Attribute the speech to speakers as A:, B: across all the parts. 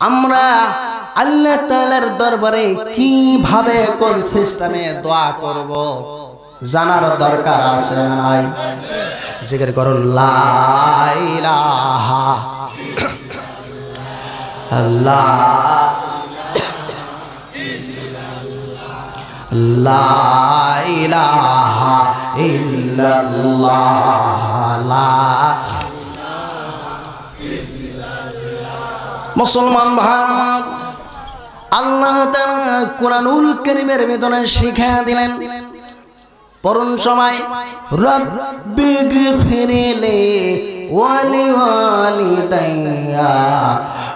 A: আমরা আল্লাহ তাআলার দরবারে কীভাবে কোন সিস্টেমে দোয়া করব জানার দরকার আছে নাই? জিকির করুন আল্লাহ ইলাহা ইল্লাল্লাহ। লা মুসলমান ভাই, আল্লাহ কোরআনুল কারীমের বেদনে শিখা দিলেন। পরন সময়, রব্বি গফিরলি ওয়ালি ওয়ালিদাইয়া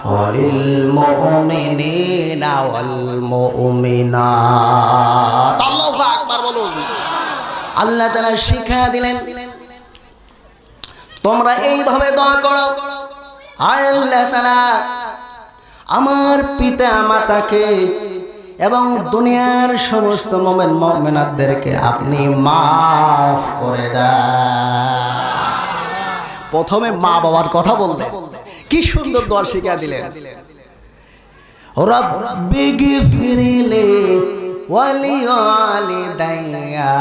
A: ওয়ালিল মুমিনিনা ওয়াল মুমিনাত। আল্লাহু তাআলা শিখা দিলেন, তোমরা এইভাবে দোয়া করো। আয় আল্লাহ তাআলা আমার পিতা মাতাকে এবং দুনিয়ার সমস্ত মোমেন মোমেনাদেরকে আপনি মাফ করে দেন। প্রথমে মা বাবার কথা বললেন। কি সুন্দর দোয়া শিখা দিলেন। রব্বি গফিরলি ওয়ালি ওয়ালিদাইয়া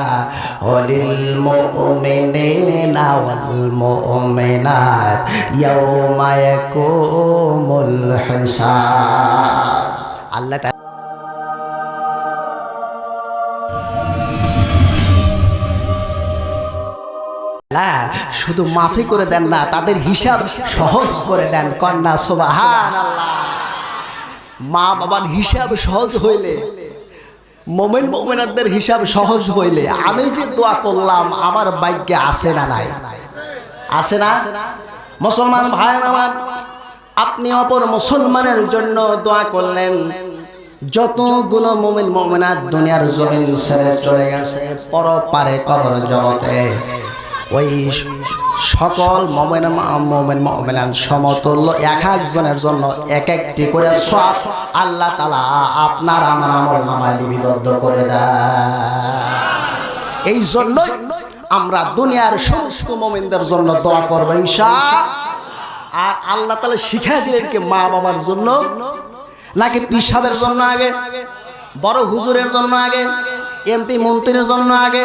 A: ওয়ালিল মুমিনিনা ওয়াল মুমিনাত ইয়াউমা ইয়াকুমুল হিসাব। আল্লাহ না, শুধু মাফি করে দেন না তাদের হিসাব সহজ করে দেন কন্যা সোবাহান মা বাবার হিসাব সহজ হইলে মোমেন মোমেনাদের হিসাব সহজ হইলে আমি যে দোয়া করলাম, আমার ভাগ্যে আসে না নাই। আসে না? মুসলমান ভাই আমার, আপনি অপর মুসলমানের জন্য দোয়া করলেন। যতগুলো মোমেন মোমেনাত দুনিয়ার জমিন ছেড়ে চলে গেছে, পর পারে কবর জগতে। ওই সকল মোমেন মোমেন মোমেনান সমতুল্য, এক একজনের জন্য এক একটি করে সব আল্লাহ তালা আপনার আমার আমল নামায় লিপিবদ্ধ করে দেয়। এই জন্যই আমরা দুনিয়ার সমস্ত মোমেনদের জন্য দোয়া করব ইনশা আর আল্লাহ তালা শিখাই দিলেন কি মা বাবার জন্য, নাকি পিসাবের জন্য আগে, বড় হুজুরের জন্য আগে, এমপি মন্ত্রীর জন্য আগে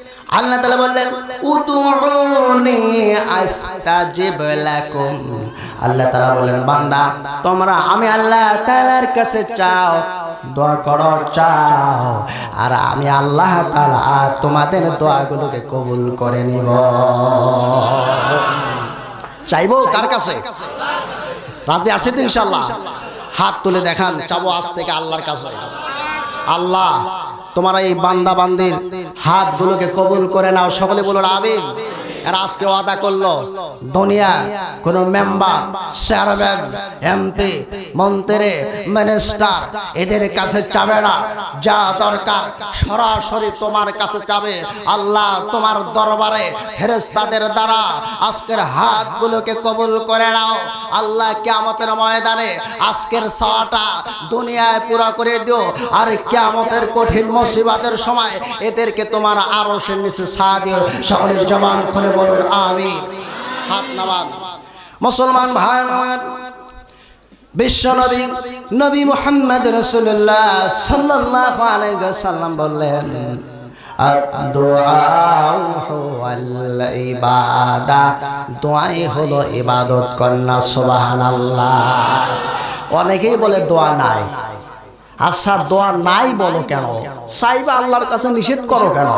A: আল্লাহ তালা বললেন, উদুউনি আস্তাজিব আল্লাহ তালা বললেন, বান্দা, তোমরা আমি আল্লাহ তাআলার কাছে চাও, দোয়া করো, চাও, আর আমি আল্লাহ তাআলা তোমাদের দোয়াগুলোকে কবুল করে নিব। চাইব কার কাছে? রাজি আছে তো ইনশাল্লাহ হাত তুলে দেখান, চাবো আজ থেকে আল্লাহর কাছে। আল্লাহ তোমার এই বান্দা বান্দির হাতগুলোকে কবুল করে নাও। সকলে বলো আবিন এরা আজকে ওয়াদা করল, দুনিয়া কোন মেম্বার চেয়ারম্যান এমপি মন্ত্রী মিনিস্টার এদের কাছে চাবে না। যা দরকার সরাসরি তোমার কাছে চাবে আল্লাহ তোমার দরবারে ফেরেশতাদের দ্বারা আজকের হাতগুলোকে কবুল করে নাও। আল্লাহ কিয়ামতের ময়দানে আজকের সাওয়াটা দুনিয়ায় পুরা করে দিও। আর কিয়ামতের কঠিন মুসিবতের সময় এদেরকে তোমার আরও সে নিচে ছা দিও। সকলের জবান খুলে বলুন, আমিন। হাত নামান। মুসলমান ভাই আমার বিশ্ব নবী নবী মোহাম্মদ রসুল্লাহ সাল্লাহ আলাইসাল্লাম বললেন দোয়াই হলো ইবাদত কন্যা সোবাহান অনেকেই বলে দোয়া নাই। আচ্ছা দোয়া নাই বলো কেন? চাইবা আল্লাহর কাছে নিষেধ করো কেন?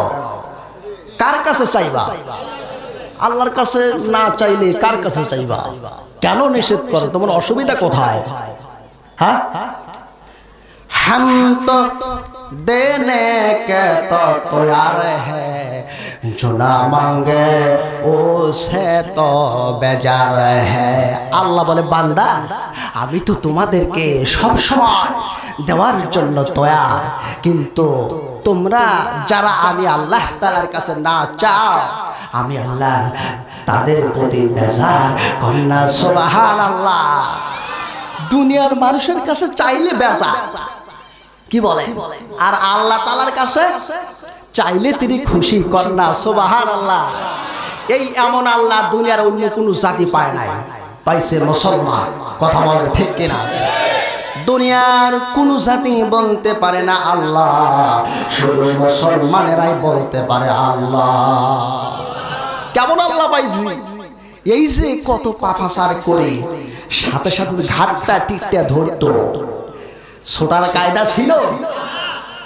A: কার কাছে চাইবা? আল্লাহর কাছে না চাইলে কার কাছে চাইবা? কেন নিষেধ করে? তোমার অসুবিধা কোথায়? হ্যাঁ? হাম তো দেনে কে তো তৈয়ার হ্যাঁ জোনা মাঙ্গে ও সে তো বেজার হ্যাঁ আল্লাহ বলে, বান্দা, আমি তো তোমাদেরকে সবসময় দেওয়ার জন্য তৈয়ার, কিন্তু তোমরা যারা আমি আল্লাহ তালার কাছে না চাও আমি আল্লাহ তাদের প্রতি বেজার কন্যা সোবাহান আল্লাহ দুনিয়ার মানুষের কাছে চাইলে বেজা কি বলে? আর আল্লাহ তালার কাছে চাইলে তিনি খুশি, কন্যা সোবাহান আল্লাহ এই এমন আল্লাহ দুনিয়ার অন্য কোনো জাতি পায় নাই। পাইছে মুসলমান। কথা বলে ঠিক কিনা? দুনিয়ার কোন জাতি বলতে পারে না আল্লাহ। শুধু মুসলমানেরাই বলতে পারে আল্লাহ। কেমন আল্লাহ পাইছি? এই যে কত পাফাসার করে, সাথে সাথে ঘাটটা টিকটা ধরতো। ছোটার কায়দা ছিল,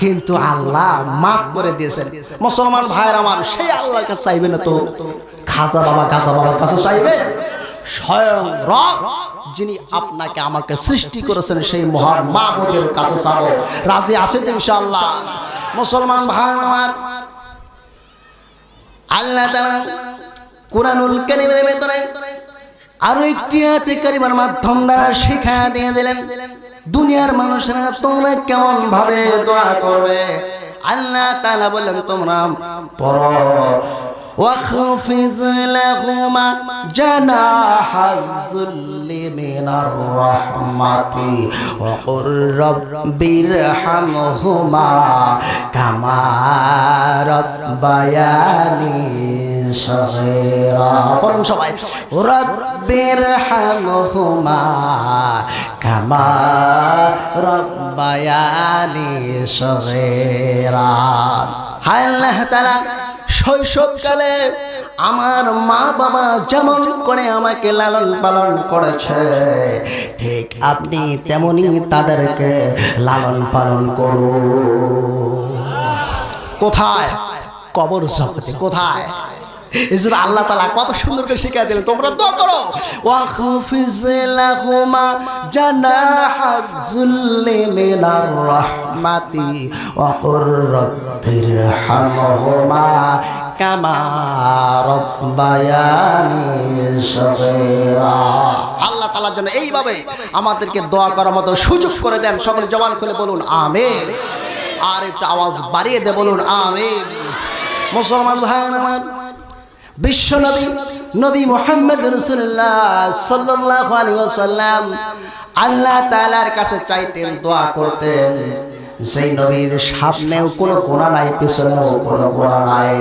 A: কিন্তু আল্লাহ মাফ করে দিয়েছেন। মুসলমান ভাইয়ের আমার, সেই আল্লাহর কাছে চাইবে না তো? খাজা বাবা খাজা বাবার কাছে চাইবে? স্বয়ং রব, যিনি আপনাকে আমাকে সৃষ্টি করেছেন, সেই মহান মাহবুদের কাছে যাব রাজি আছে তো ইনশাআল্লাহ? মুসলমান ভাই আমার, আল্লাহ তাআলা কোরআনুল কারীমের ভেতরে আরো একটি আয়াতে কারিমার মাধ্যম দ্বারা শিক্ষা দিয়ে দিলেন দুনিয়ার মানুষেরা তোমরা কেমন ভাবে দোয়া করবে আল্লাহ তাআলা বলেন তোমরা পড়ো واخفض لهما جناح الذل من الرحمة وقل رب ارحمهما كما ربياني صغيرا বলুন সবাই رب ارحمهما كما ربياني صغيرا হায় আল্লাহ তাআলা শৈশবকালে আমার মা বাবা যেমন করে আমাকে লালন পালন করেছে ঠিক আপনি তেমনি তাদেরকে লালন পালন করুন কোথায় কবর জগতে কোথায় এই জন্য আল্লাহ তালা কত সুন্দর করে শিখাই দিলেন তোমরা দোয়া করো। মিনার রাহমাতি কামা রাব্বায়ানি সগীরা। আল্লাহ তাআলার জন্য এইভাবে আমাদেরকে দোয়া করার মতো সুযোগ করে দেন সকলে জবান খুলে বলুন আমিন। আর একটা আওয়াজ বাড়িয়ে দে বলুন আমিন। মুসলমান ভাই আমার বিশ্ব নবী নবী মোহাম্মদ রসুল্লাহ সাল্লাহ আলী ওসাল্লাম আল্লাহ তালার কাছে চাইতেন দোয়া করতেন। সেই নবীর সামনেও কোনো গোনা নাই, পিছনেও কোনো গোনা নাই।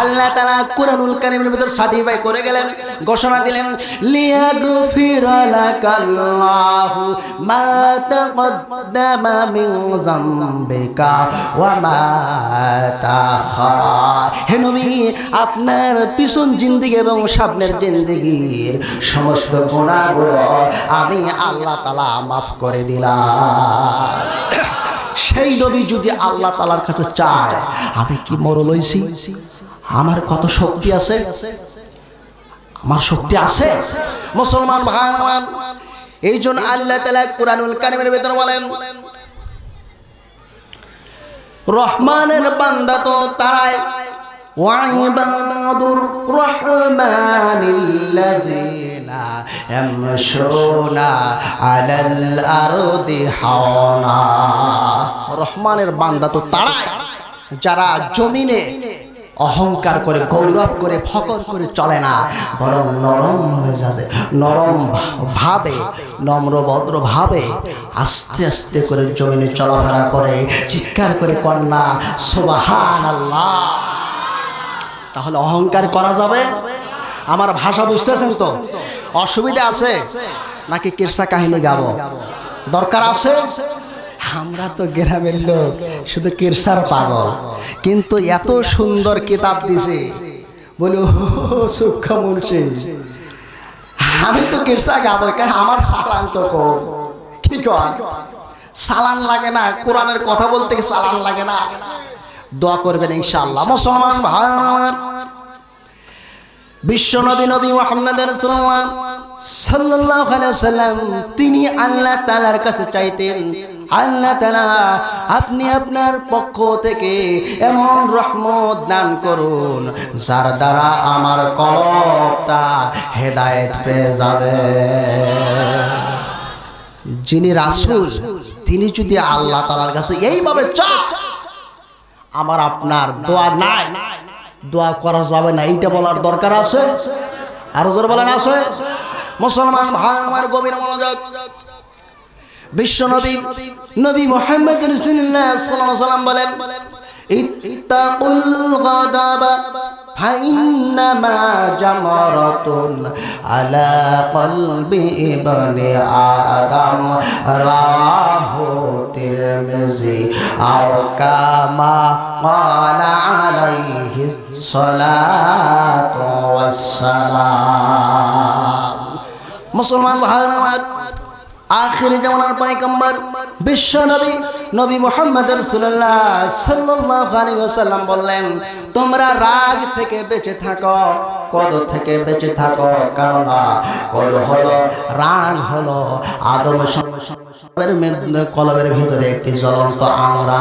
A: আল্লাহ তালা কোরআনুল কারিমের ভিতর সার্টিফাই করে গেলেন, ঘোষণা দিলেন, লিয়াগফির লাকাল্লাহু মা তাকদ্দামা মিন যামবিকা ওয়া মা হে নবী, আপনার পিছন জিন্দিগি এবং সামনের জিন্দিগির সমস্ত গুণাগুলো আমি আল্লাহ তালা মাফ করে দিলাম। সেই নবী যদি আল্লাহ তালার কাছে চায় আমি কি মরল হইছি আমার কত শক্তি আছে আমার শক্তি আছে মুসলমান ভাই আমার এই জন্য আল্লাহ তালা কোরআনুল কারিমের ভেতর বলেন রহমানের বান্দা তো তারাই وعباد الرحمن الذين يمشون على الأرض حونا রহমানের বান্দা তো তারাই। যারা জমিনে অহংকার করে, গৌরব করে ফকর করে চলে না, বরং নরম মেজাজে, নরম ভাবে, নম্র ভদ্র ভাবে আস্তে আস্তে করে জমিনে চলাফেরা করে, চিৎকার করে কন্যা সোবাহান আল্লাহ তাহলে অহংকার করা যাবে? আমার ভাষা বুঝতেছেন তো? অসুবিধা আছে? নাকি কেরসা কাহিনী গাবো? দরকার আছে? আমরা তো গ্রামের লোক, শুধু কেরসার পাগল। কিন্তু এত সুন্দর কিতাব দিছে। বলে সূক্ষ্ম মুন্সি। আমি তো কেরসা গাবো কারণ আমার সালান তো কি কর সালান লাগে না, কোরআনের কথা বলতে সালান লাগে না। দোয়া করবেন ইনশাআল্লাহ। মুসলমান ভাই আমার বিশ্ব নবী নবী মোহাম্মদ সাল্লাল্লাহু আলাইহি সাল্লাম তিনি আল্লাহ তাআলার কাছে চাইতেন আল্লাহ তাআলা, আপনি আপনার পক্ষ থেকে এমন রহমত দান করুন, যার দ্বারা আমার কলবটা হেদায়েত পেয়ে যাবে। যিনি রাসূল, তিনি যদি আল্লাহ তালার কাছে এইভাবে চান আমার আপনার দোয়া নাই, দোয়া করা যাবে না, এইটা বলার দরকার আছে? আরও জোর বলেন, আছে? মুসলমান ভাই, আমার গভীর মনোযোগ। বিশ্ব নবী নবী মোহাম্মদ আলাইহি সাল্লাম বলেন, ইত্তাকুল গাদাবা, ফাইন্নামা জামারাতুন আলা কলবি ইবনে আদম, রাহু তিরমিজি, আও কামা ক্বালা আলাইহি সালাতু ওয়াসসালাম মুসলমান ভাই আমার আখির জামানার পয়গম্বর, বিশ্ব নবী নবী মোহাম্মদ রসুল্লাহ সাল্লাল্লাহু আলাইহি ওয়াসাল্লাম বললেন, তোমরা রাগ থেকে বেঁচে থাকো কদ থেকে বেঁচে থাকো কারণ কদ হলো, রাগ হলো আদম কলবের ভিতরে একটি জ্বলন্ত আমরা